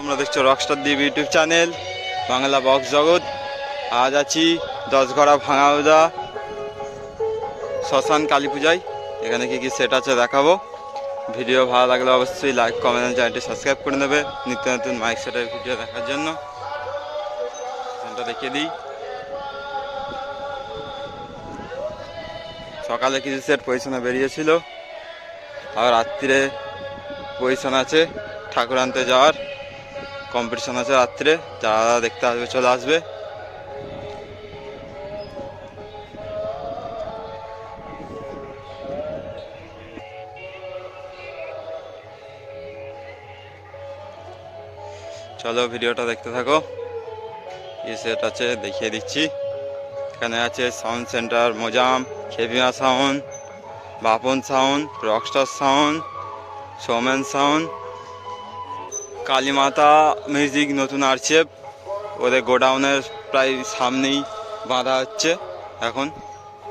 তোমরা দেখছ রকস্টার দ্বীপ ইউটিউব চ্যানেল বাংলা বক্স জগৎ। আজ আছি দশগড়া ভাঙাউদা শ্মশান কালী পূজায়। এখানে কি কি সেট আছে দেখাবো। ভিডিও ভালো লাগলে অবশ্যই লাইক কমেন্ট চ্যানেলটি সাবস্ক্রাইব করে নেবে। নিত্য নতুন মাইক সেটের ভিডিও দেখার জন্য। দেখিয়ে দিই। সকালে কিছু সেট পজিশনে বেরিয়েছিল। আর রাত্রিরে পজিশন আছে, ঠাকুর আনতে যাওয়ার। কম্পিটিশন আছে রাত্রে যারা দেখতে আসবে, চলে আসবে। চলো ভিডিওটা দেখতে থাকো। কি সেট আছে, দেখিয়ে দিচ্ছি। এখানে আছে sound centre Mojam Khepima sound Bapan sound rockstar sound Somen sound Kalimata music নতুন আর্চেপ ওদের গোডাউনের প্রায় সামনেই বাঁধা হচ্ছে এখন।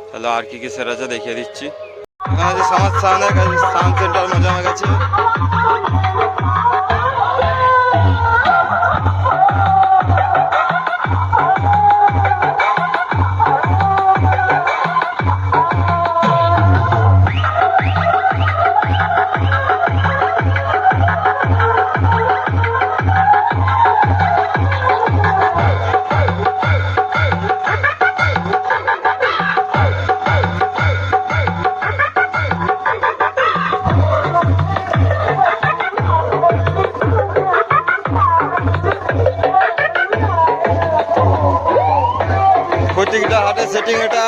তাহলে আর কি কি সেরা আছে দেখিয়ে দিচ্ছি। সমাজ সামনে সাউন্ড সেন্টার মোজামের কাছে কোচিংটা হাটে সেটিং এটা।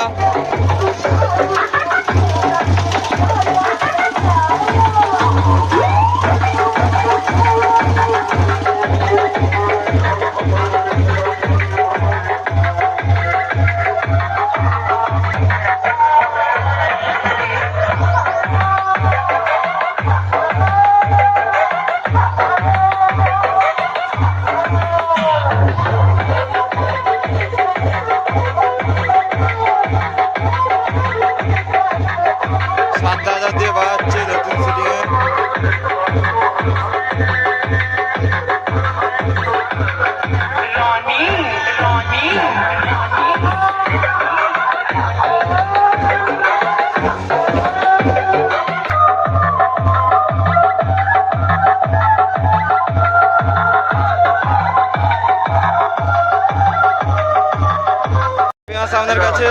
সামনের কাছে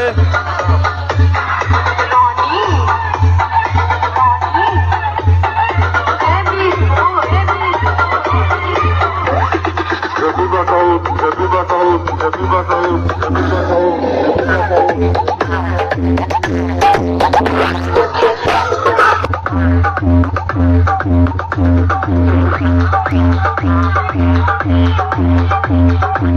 Happy birthday, happy birthday, Papai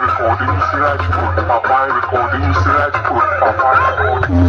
recording Sirajpur, Papai recording Sirajpur, Papai recording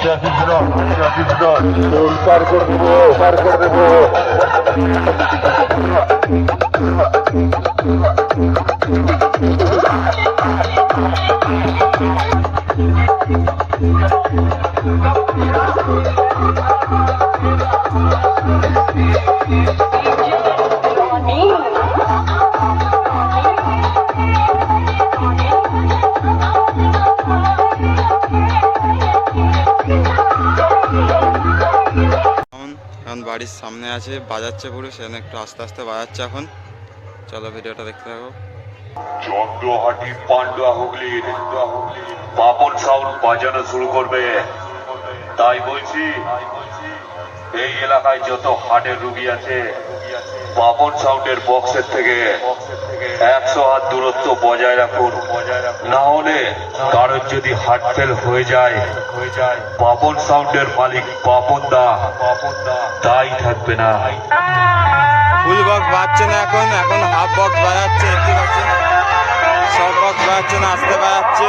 traffic jam, traffic toll পার করে দেবো, পার করে দেবো। বাড়ির সামনে আছে, বাজাচ্ছে পুরো, সেখানে একটু আস্তে আস্তে বাজাচ্ছে এখন। চলো ভিডিওটা দেখতে থাকো। চন্দ্রহাটি পান্ডুয়া হুগলি পাপন সাউন্ড বাজানো শুরু করবে। তাই বলছি এই এলাকায় যত হার্টের রুগী আছে পাপন সাউন্ডের বক্সের থেকে একশো হাত দূরত্ব বজায় রাখুন। না হলে কারোর যদি হার্ট ফেল হয়ে যায় পাপন সাউন্ডের মালিক পাপন দা। তাই থাকবে না। ফুল বক্স বাজছে না এখন এখন হাফ বক্স বাজাচ্ছে সব বক্স বাজাচ্ছে না, আসতে বাজাচ্ছে।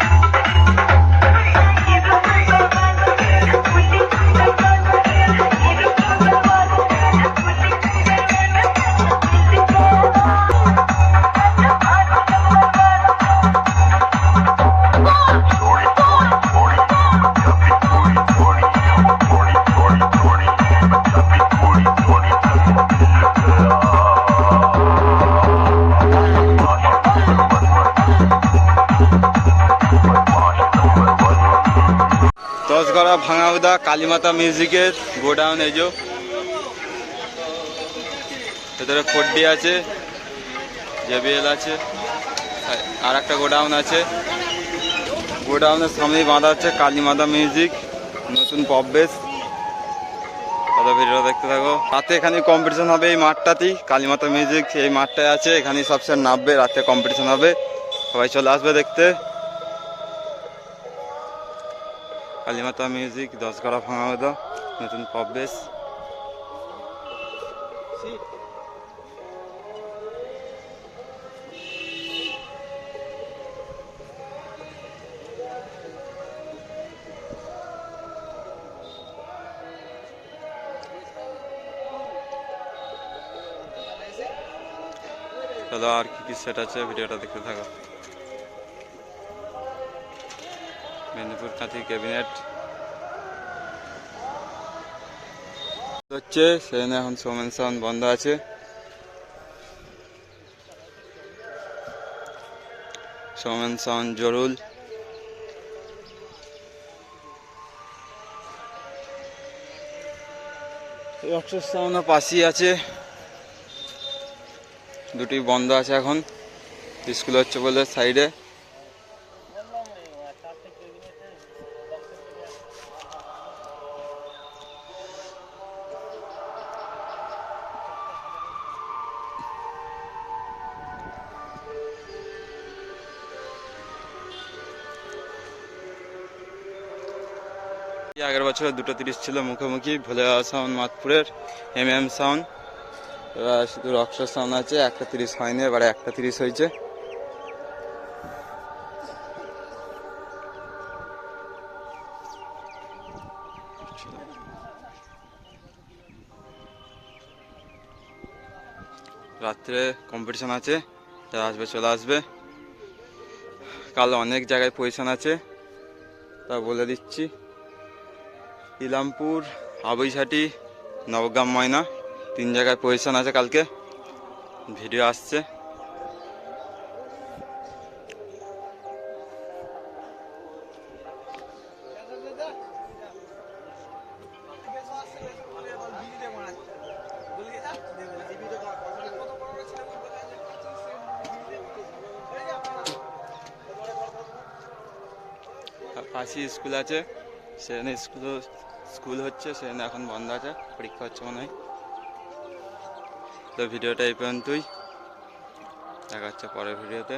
দশগড়া ভাঙাউদা কালীমাতা মিউজিকের গোডাউন এই যে। ভেতরে ফোরডি আছে, জেবিএল আছে, আর একটা গোডাউন আছে। গোডাউনের সামনেই বাঁধা আছে কালীমাতা মিউজিক, নতুন পপ বেস। তাহলে ভিডিও দেখতে থাকো। রাতে এখানে কম্পিটিশন হবে এই মাঠটাতেই, কালীমাতা মিউজিক এই মাঠটায় আছে, এখানেই সবসময় নামবে, রাতে কম্পিটিশন হবে। সবাই চলে আসবে দেখতে। কালীমাতা মিউজিক দশ গড়া ভাঙা হতো নতুন পপ বেস চলো আর কি কি সেট আছে ভিডিওটা দেখতে থাকো মেদিনীপুর কাঁথি ক্যাবিনেট। হচ্ছে, সেখানে এখন সোমেন সাউন্ড বন্ধ আছে। সোমেন সাউন্ড জরুল। সাউন্ড পাশেই আছে। দুটি বন্ধ আছে এখন। স্কুল হচ্ছে বলে সাইডে। আগের বছর দুটো তিরিশ ছিল মুখোমুখি, ভোলে সাউন্ড মাতপুরের এম এম সাউন্ড এবার শুধু রক্সর সাউন্ড আছে, একটা তিরিশ হয়নি, এবারে একটা তিরিশ হয়েছে। রাত্রে কম্পিটিশন আছে যারা আসবে, চলে আসবে। কাল অনেক জায়গায় পজিশন আছে, তা বলে দিচ্ছি। ইলামপুর আবৈঝাটি নবগ্রাম ময়না, তিন জায়গায় পজিশন আছে কালকে। ভিডিও আসছে। পাশেই স্কুল আছে। সেখানে স্কুল স্কুল হচ্ছে, সেজন্য এখন বন্ধ আছে, পরীক্ষা হচ্ছে মনে হয়। তো ভিডিওটা এই পর্যন্তই। দেখা হচ্ছে পরের ভিডিওতে।